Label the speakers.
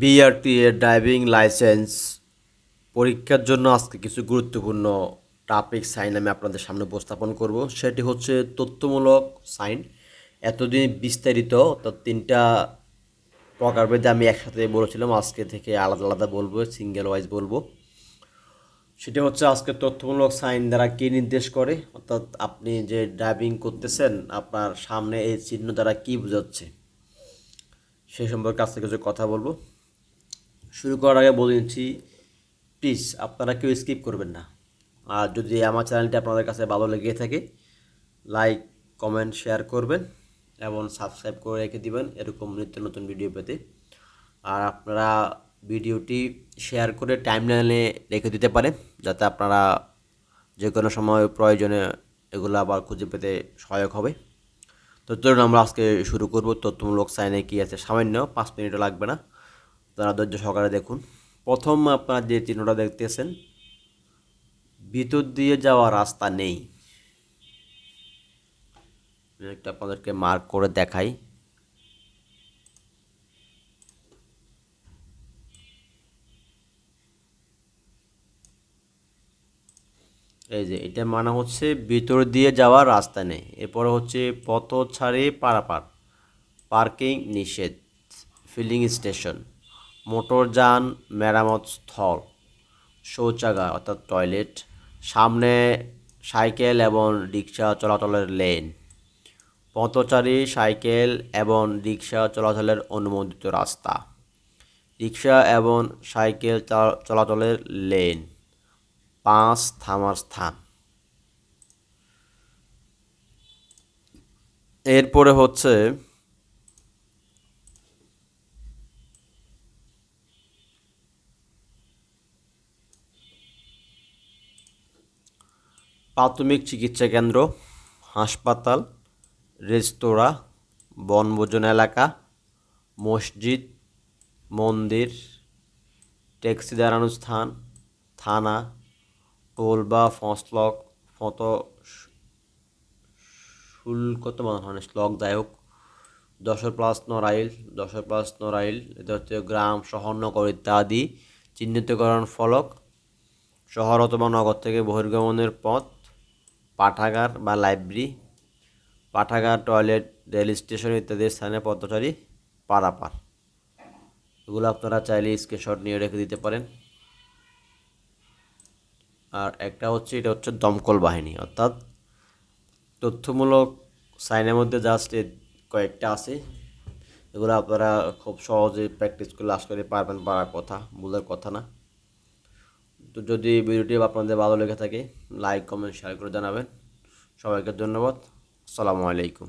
Speaker 1: BRT এর driving licence পরীক্ষার জন্য আজকে কিছু গুরুত্বপূর্ণ টপিক সাইন আমি আপনাদের সামনে উপস্থাপন করব। সেটি হচ্ছে তথ্যমূলক সাইন এতদিন বিস্তারিত অর্থাৎ তিনটা প্রকারভেদে আমি একসাথে বলেছিলাম। আজকে থেকে আলাদা আলাদা বলব সিঙ্গেল ওয়াইজ বলব। সেটি হচ্ছে আজকে তথ্যমূলক সাইন দ্বারা কী নির্দেশ করে? অর্থাৎ আপনি যে ড্রাইভিং করতেছেন, আপনার সামনে এই চিহ্ন দ্বারা কী বোঝাচ্ছে? সেই সম্পর্কে আজকে কিছু কথা বলব। শুরু করার আগে বলে নিচ্ছি প্লিজ আপনারা কেউ স্কিপ করবেন না। আর যদি আমার চ্যানেলটি আপনাদের কাছে ভালো লেগে থাকে লাইক কমেন্ট শেয়ার করবেন এবং সাবস্ক্রাইব করে রেখে দিবেন এরকম নিত্য নতুন ভিডিও পেতে। আর আপনারা ভিডিওটি শেয়ার করে টাইম লাইনে রেখে দিতে পারেন, যাতে আপনারা যে কোনো সময় প্রয়োজনে এগুলো আবার খুঁজে পেতে সহায়ক হবে। তো চলুন আমরা আজকে শুরু করব। তথ্যমূলক সাইনে কী আছে সামান্য, পাঁচ মিনিটও লাগবে না। তারা ধৈর্য সহকারে দেখুন। প্রথম আপনারা যে চিহ্নটা দেখতেছেন, ভিতর দিয়ে যাওয়া রাস্তা নেই। একটা আপনাদেরকে মার্ক করে দেখাই। এই যে, এটা মানে হচ্ছে ভিতর দিয়ে যাওয়ার রাস্তা নেই। এরপরে হচ্ছে পথ ছাড়ে পারাপার পার্কিং নিষেধ ফিলিং স্টেশন মোটরযান মেরামত স্থল, শৌচাগার অর্থাৎ টয়লেট, সামনে সাইকেল এবং রিক্সা চলাচলের লেন, পথচারী সাইকেল এবং রিক্সা চলাচলের অনুমোদিত রাস্তা, রিক্সা এবং সাইকেল চলাচলের লেন, পাঁচ থামার স্থান। এরপরে হচ্ছে প্রাথমিক চিকিৎসা কেন্দ্র, হাসপাতাল, রেস্তোরাঁ, বনভোজন এলাকা, মসজিদ, মন্দির, ট্যাক্সি দাঁড়ানোর স্থান, থানা, টোল বা ফসলক, ফত শুল্কত মনে শ্লক, যাই হোক। দশর প্লাস নরাইল দশর প্লাস নরাইল এটা হচ্ছে গ্রাম, শহর, নগর ইত্যাদি চিহ্নিতকরণ ফলক। শহর অথবা নগর থেকে বহির্গমনের পথ। পাঠাগার বা লাইব্রেরি, পাঠাগার, টয়লেট, রেল স্টেশন ইত্যাদি স্থানে পথচারী পারাপার। এগুলো আপনারা চাইলে স্ক্রিনশট নিয়ে রেখে দিতে পারেন। আর একটা হচ্ছে, এটা হচ্ছে দমকল বাহিনী। অর্থাৎ তথ্যমূলক সাইনের মধ্যে জাস্ট কয়েকটা আছে। এগুলো আপনারা খুব সহজে প্র্যাকটিস করলে আশা করি পারবেন, পারার কথা, ভুলের কথা না। তো যদি ভিডিওটি আপনাদের ভালো লেগে থাকে লাইক কমেন্ট শেয়ার করে জানাবেন। সবাইকে ধন্যবাদ। আসসালামু আলাইকুম।